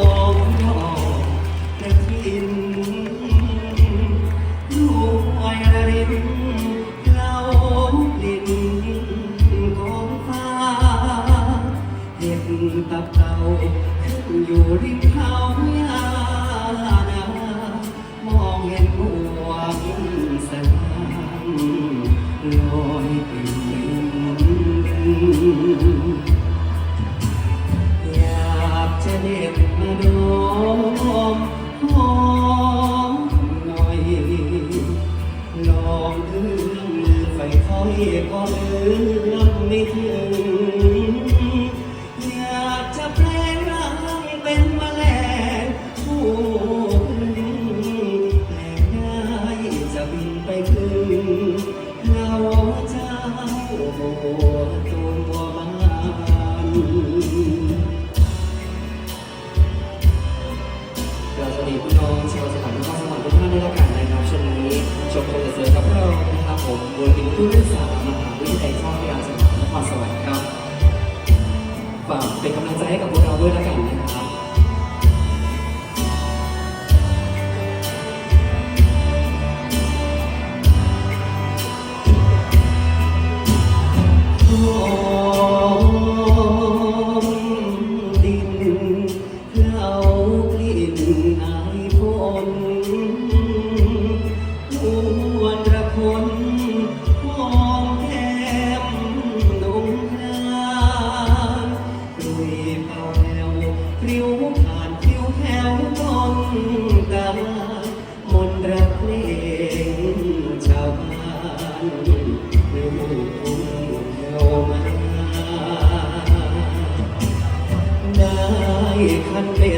ของพ่อในทินลูกไอรินเล่าลิ้นของฟ้าเห็บตัเต่าขึ้นอยู่ริมเขายานามองเห็นหวงสลลอยไป อยกอเอื้อมไม่ถึง อยากจะแปลงร่างเป็นแมลงผู้ดินแปลงได้จะบินไปขึ้นเราเจ้าตัวบานเราสวัสดีพี่น้องชาวสถานีข้าวสวรรค์ทุกท่านด้วยละกัน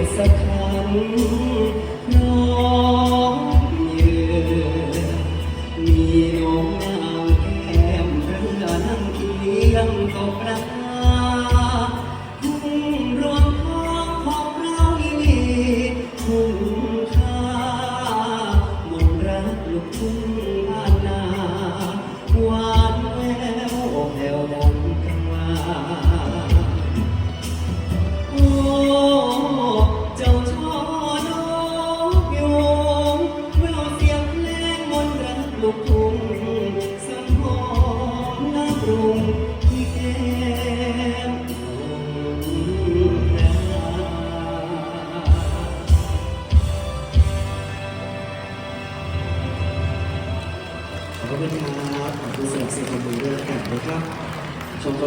It's a kind คุณครับขอบคุณสำหรับเสียงปรบมือด้วยกันนะครับชมก็